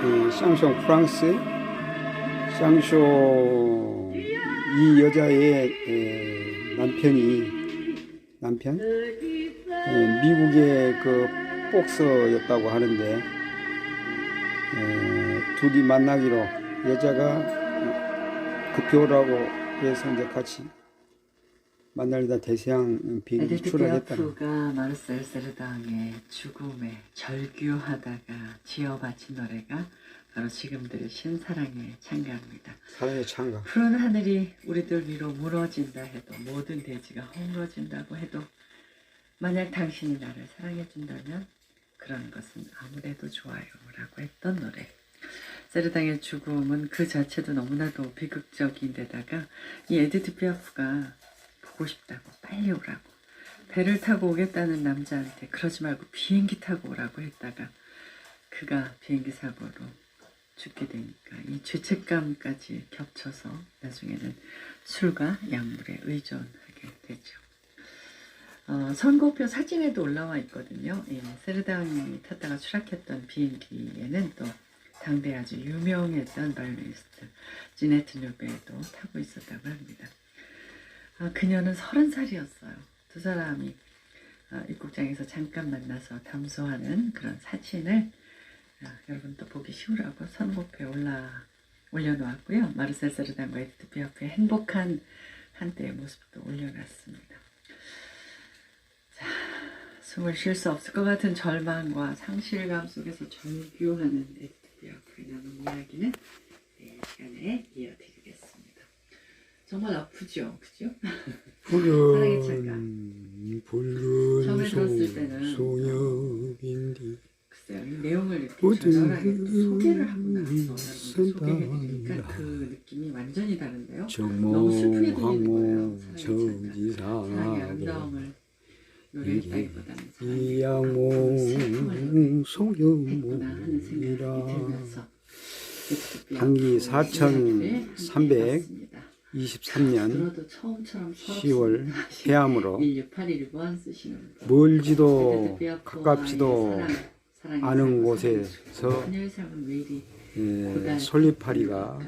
그 샹숑 프랑스 샹쇼 이 여자의 에, 남편이 남편? 에, 미국의 그 복서였다고 하는데 에, 둘이 만나기로 여자가 급히 오라고 해서 이제 같이 만날다 대서양 비행기 에디트 출항했다. 피아프가 마르셀 세르당의 죽음에 절규하다가 지어 바친 노래가 바로 지금 들으신 사랑의 찬가입니다. 사랑의 창가. 푸른 하늘이 우리들 위로 무너진다 해도 모든 대지가 허물어진다고 해도 만약 당신이 나를 사랑해준다면 그런 것은 아무래도 좋아요 라고 했던 노래 세르당의 죽음은 그 자체도 너무나도 비극적인데다가 이 에디트 피아프가 보고 싶다고 빨리 오라고 배를 타고 오겠다는 남자한테 그러지 말고 비행기 타고 오라고 했다가 그가 비행기 사고로 죽게 되니까 이 죄책감까지 겹쳐서 나중에는 술과 약물에 의존하게 되죠. 어, 선고표 사진에도 올라와 있거든요. 예, 세르당이 탔다가 추락했던 비행기에는 또 당대 아주 유명했던 바이올리니스트 지네트 누베도 타고 있었다고 합니다. 아, 그녀는 서른 살이었어요. 두 사람이 아, 입국장에서 잠깐 만나서 담소하는 그런 사진을 아, 여러분 또 보기 쉬우라고 선곡표에 올라 올려놓았고요. 마르셀 세르단과 에디트 피아프의 행복한 한때의 모습도 올려놨습니다. 자, 숨을 쉴 수 없을 것 같은 절망과 상실감 속에서 절규하는 에디트 피아프의 나눈 이야기는 내일 시간에 이어드리겠습니다. 정말 아프죠, 그죠? 사랑의 푸른 붉은 처음에 들었을 때는 소, 소엽인디 글쎄요, 이 내용을 이렇게 어디 절절하게 소개를 하고 나서 선다. 소개해드리니까 그 느낌이 완전히 다른데요. 너무 슬프게 들리는 거예요. 정몽항모 사랑의 사랑의 정지사하게 아름다움을 노래했다기보다는 사랑의 슬픔을 이양몽 했구나 하는 생각이 소엽몽이라 들면서 한기 그 이야기를 4300 23년 들어도 처음처럼 10월 해암으로 1681번 쓰시는 분. 멀지도 가깝지도 않은 곳에서 예? 솔리파리가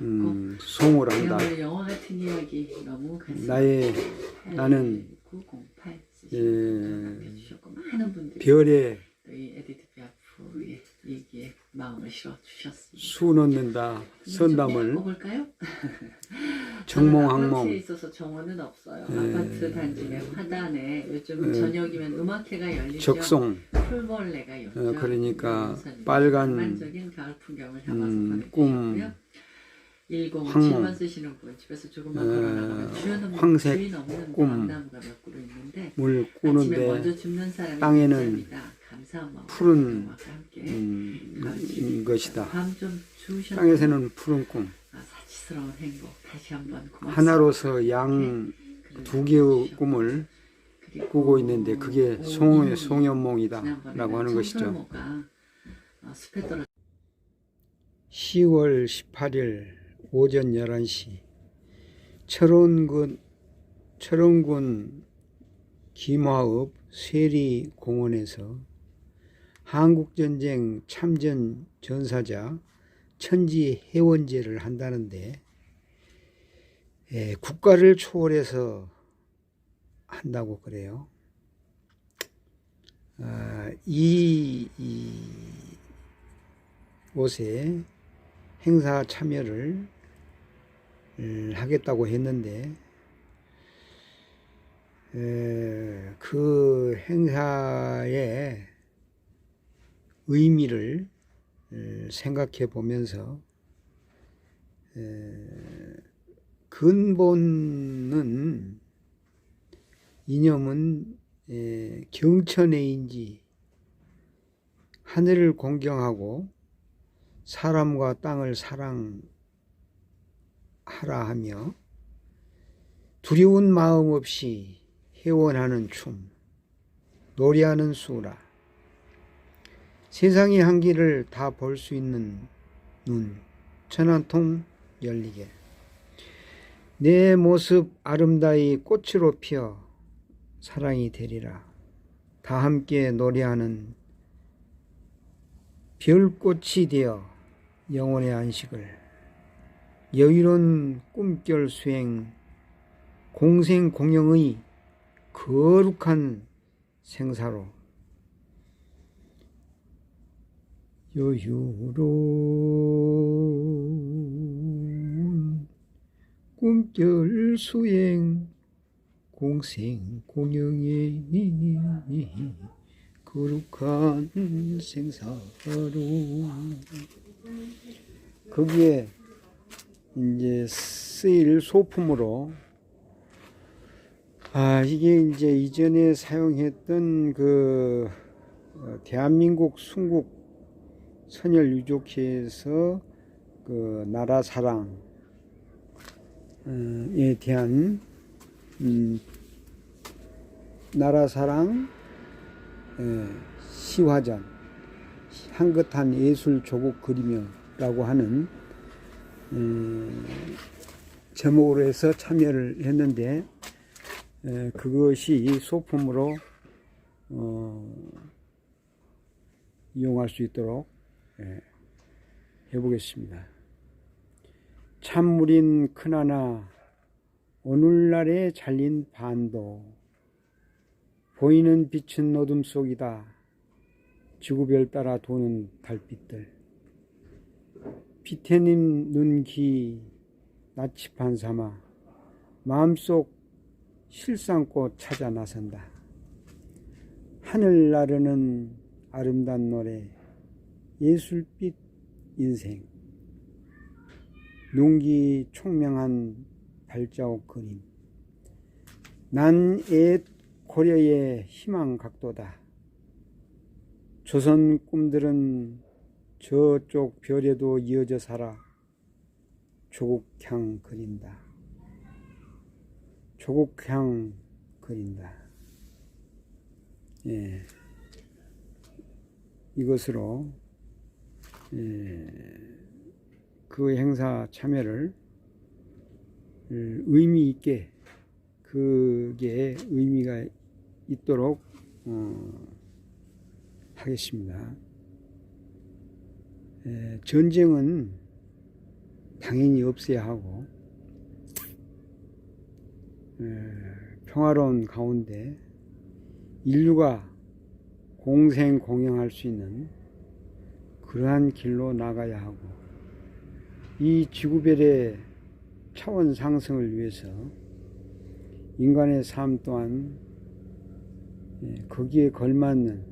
음, 음, 송을 한다. 나의 나는 908 예, 또 이 에디트 피아프의 얘기에 마음을 실어 주셨습니다. 수 넣는다. 선담을 볼까요? 아파트에 정몽항몽 있어서 정원은 없어요. 예. 아파트 단지 내 화단에 요즘 예. 저녁이면 음악회가 열리죠. 적송 풀벌레가 열죠. 어, 그러니까 우선이 빨간, 낭만적인 가을 풍경을 담아서 음. 꿈 107번 쓰시는 분 집에서 조금만 어, 걸어나가면 주연 없는 황색 주인 없는 꿈. 밤나무가 몇 그루 있는데 물 아침에 꾸는데 사람이 땅에는 감사합니다. 푸른, 음, 음, 것이다. 땅에서는 푸른 꿈. 아. 하나로서 양 두 개의 꿈을 꾸고 있는데 그게 오, 송, 송연몽이다 라고 지난번에는 하는 것이죠. 청설모가, 어, 숲에 떨어 10월 18일 오전 11시 철원군 철원군 김화읍 세리공원에서 한국전쟁 참전 전사자 천지 해원제를 한다는데 에, 국가를 초월해서 한다고 그래요. 아, 이, 이 곳에 행사 참여를 음, 하겠다고 했는데 에, 그 행사의 의미를 음, 생각해 보면서 에, 근본은 이념은 에, 경천애인지 하늘을 공경하고 사람과 땅을 사랑하라 하며 두려운 마음 없이 회원하는 춤, 노래하는 수라. 세상의 한기를 다 볼 수 있는 눈, 천한통 열리게. 내 모습 아름다이 꽃으로 피어 사랑이 되리라. 다 함께 노래하는 별꽃이 되어 영혼의 안식을 여유로운 꿈결 수행 공생 공영의 거룩한 생사로 여유로운 꿈결 수행 공생 공영의 거룩한 생사로. 거기에 이제 쓰일 소품으로 아 이게 이제 이전에 사용했던 그 어, 대한민국 순국 선열 유족회에서 그 나라 사랑에 대한 음, 나라 사랑 예, 시화전 향긋한 예술 조국 그리며라고 하는 음, 제목으로 해서 참여를 했는데 에, 그것이 소품으로 어, 이용할 수 있도록 예, 해보겠습니다. 찬물인 큰하나 오늘날에 잘린 반도 보이는 빛은 어둠 속이다. 지구별 따라 도는 달빛들 피태님 눈기 나치판 삼아 마음속 실상꽃 찾아 나선다. 하늘 나르는 아름다운 노래 예술빛 인생 눈기 총명한 발자국 그림 난 옛 고려의 희망 각도다. 조선 꿈들은 저쪽 별에도 이어져 살아 조국향 그린다. 조국향 그린다. 예. 이것으로 예. 그 행사 참여를 음, 의미 있게 그게 의미가 있도록 어, 하겠습니다. 에, 전쟁은 당연히 없어야 하고 에, 평화로운 가운데 인류가 공생 공영할 수 있는 그러한 길로 나가야 하고 이 지구별의 차원 상승을 위해서 인간의 삶 또한 예, 거기에 걸맞는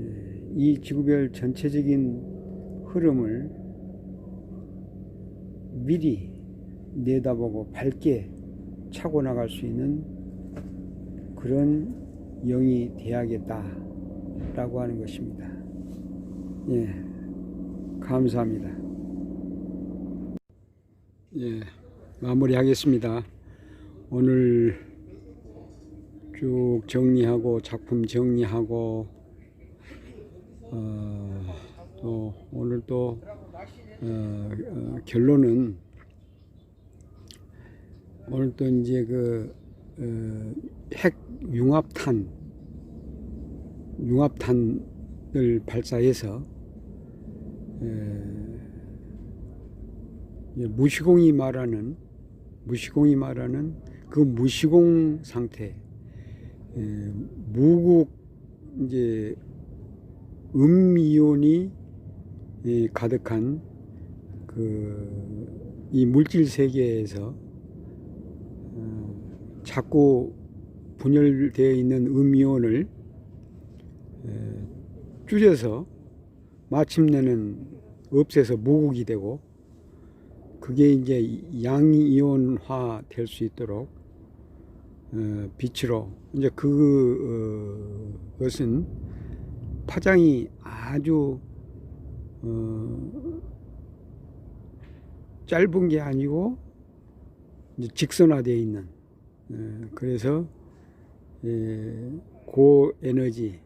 예, 이 지구별 전체적인 흐름을 미리 내다보고 밝게 차고 나갈 수 있는 그런 영이 돼야겠다라고 하는 것입니다. 예, 감사합니다. 예, 마무리하겠습니다. 오늘 쭉 정리하고 작품 정리하고 어, 또 오늘 또 어, 어, 결론은 오늘 또 이제 그 어, 핵 융합탄 융합탄을 발사해서 에, 예, 무시공이 말하는 무시공이 말하는 그 무시공 상태. 에, 무국 이제 음이온이 이 가득한 그 이 물질 세계에서 어, 자꾸 분열되어 있는 음이온을 에, 줄여서 마침내는 없애서 무국이 되고 그게 이제 양이온화 될 수 있도록 어, 빛으로 이제 그 어, 것은 파장이 아주 어, 짧은 게 아니고 직선화되어 있는 어, 그래서 예, 고에너지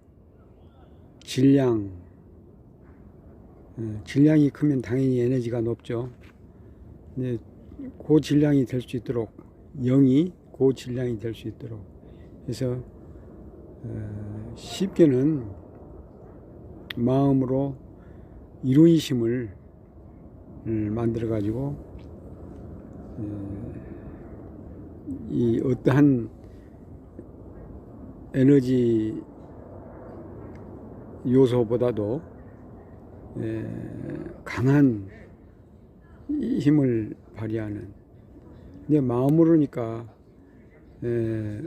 질량 어, 질량이 크면 당연히 에너지가 높죠. 네, 고질량이 될 수 있도록 영이 고질량이 될 수 있도록 그래서 어, 쉽게는 마음으로 이루이심을 만들어 가지고 이 어떠한 에너지 요소보다도 에, 강한 힘을 발휘하는 근데 마음으로니까 에,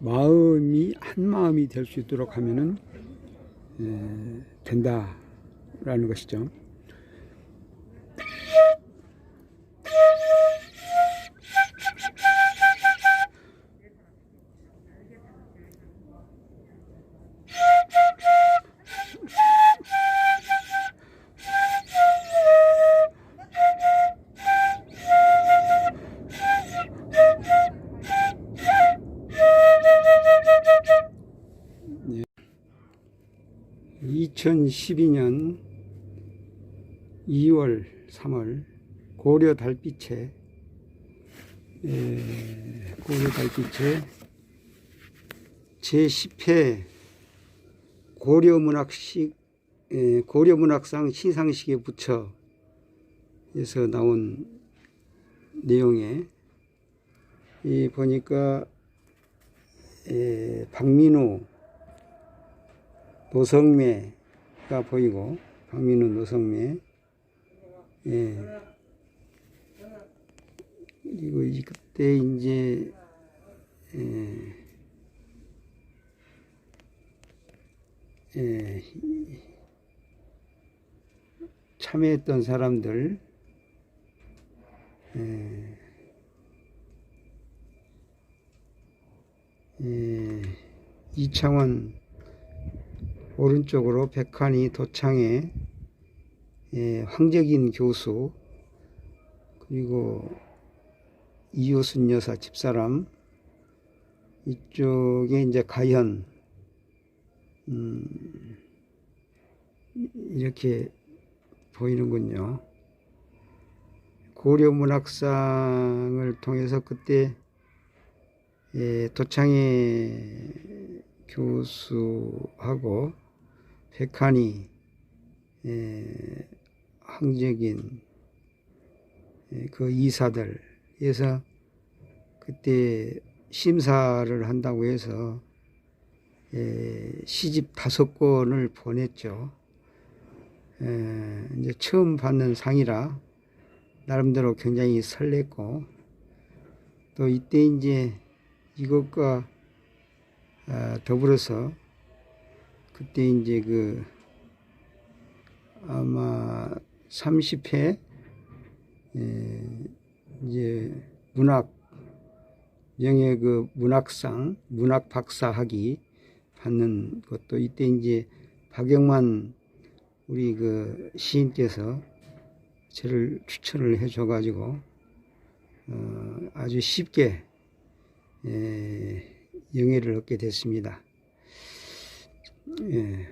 마음이 한 마음이 될 수 있도록 하면은 에, 된다라는 것이죠. 2012년 2월, 3월 고려 달빛에 에, 고려 달빛에 제 10회 고려 문학식 에, 고려 문학상 시상식에 붙여 에서 나온 내용에 이 보니까 에, 박민우 노성매 가 보이고 박민우 노성매 예. 그리고 이 그때 이제 예. 예. 참여했던 사람들 예. 예. 이창원 오른쪽으로 백한이 도창에 예, 황재긴 교수 그리고 이효순 여사 집사람 이쪽에 이제 가현 음, 이렇게 보이는군요. 고려 문학상을 통해서 그때 예, 도창에 교수하고 백한이 에, 황적인 에, 그 이사들에서 그때 심사를 한다고 해서 에, 시집 다섯 권을 보냈죠. 에, 이제 처음 받는 상이라 나름대로 굉장히 설렜고 또 이때 이제 이것과 아, 더불어서 그때 이제 그 아마 30회 에, 이제 문학 명예 그 문학상 문학 박사 학위 받는 것도 이때 이제 박영만 우리 그 시인께서 저를 추천을 해줘 가지고 어, 아주 쉽게 에, 영예를 얻게 됐습니다. 예.